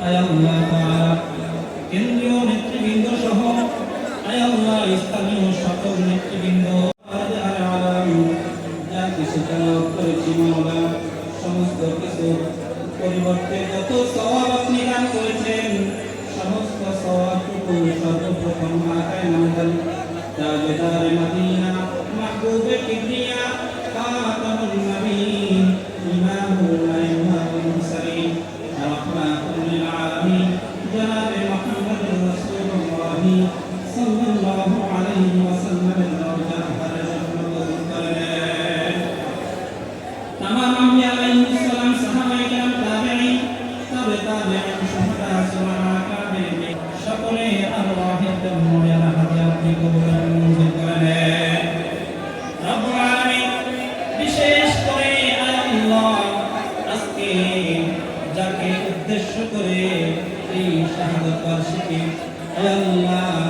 আয় আল্লাহ তাআলা কেন্দ্রীয় স্থানীয় সকল নেতৃবৃন্দ যা কিছু তলব করেছি সমস্ত কিছু পরিবর্তে যত সওয়াব করেছেন সমস্ত সওয়াবটুকু সর্বপ্রথম আকায় নামদান তাজদার মদিনা যাকে উদ্দেশ্য করে এই শাহাদত বার্ষিকী আল্লাহ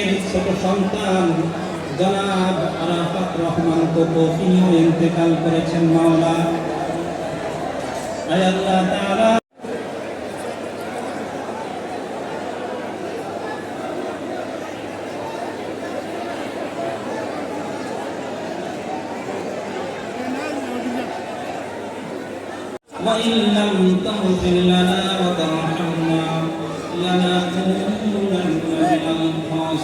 ছোট সন্তান জনাব আরাফাত রহমান কোকো তিনিও ইন্তেকাল করেছেন মাওলা আয় আল্লাহ তাআলা وإن لم تغفر لنا وترحمنا لنكونن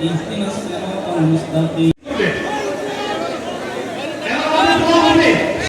Inspiration ng pangusta kay